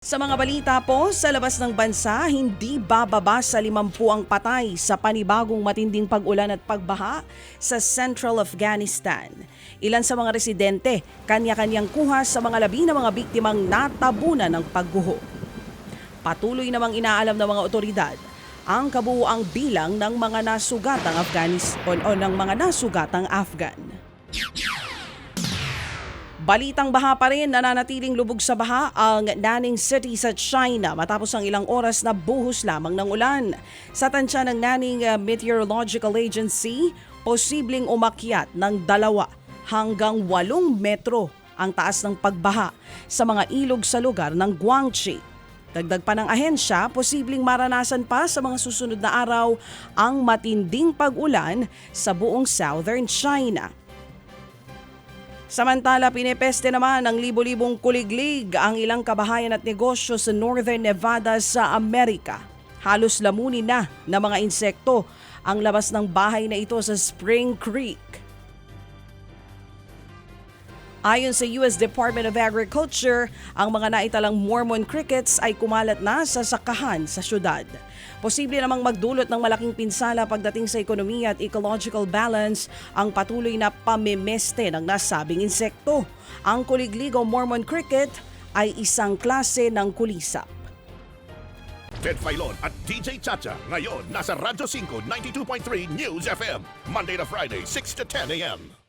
Sa mga balita po, sa labas ng bansa, hindi bababa sa 50 ang patay sa panibagong matinding pag-ulan at pagbaha sa Central Afghanistan. Ilan sa mga residente, kanya-kanyang kuha sa mga labi na mga biktimang natabunan ng pagguho. Patuloy namang inaalam ng mga otoridad ang kabuuang bilang ng mga nasugatang Afghanis o, o ng mga nasugatang Afghan. Balitang baha pa rin, nananatiling lubog sa baha ang Nanning City sa China matapos ang ilang oras na buhos lamang ng ulan. Sa tansya ng Nanning uh, Meteorological Agency, posibleng umakyat ng dalawa hanggang walong metro ang taas ng pagbaha sa mga ilog sa lugar ng Guangxi. Dagdag pa ng ahensya, posibleng maranasan pa sa mga susunod na araw ang matinding pag-ulan sa buong southern China. Samantala, pinepeste naman ng libo-libong kuliglig ang ilang kabahayan at negosyo sa Northern Nevada sa Amerika. Halos lamunin na ng mga insekto ang labas ng bahay na ito sa Spring Creek. Ayon sa US Department of Agriculture, ang mga naitalang Mormon crickets ay kumalat na sa sakahan sa syudad. Posible namang magdulot ng malaking pinsala pagdating sa ekonomiya at ecological balance ang patuloy na pamimeste ng nasabing insekto. Ang kuliglig o Mormon cricket ay isang klase ng kulisap. Ted Filon at DJ Chacha. Ngayon, nasa Radyo 5, 92.3 News FM. Monday to Friday, 6 to 10 a.m.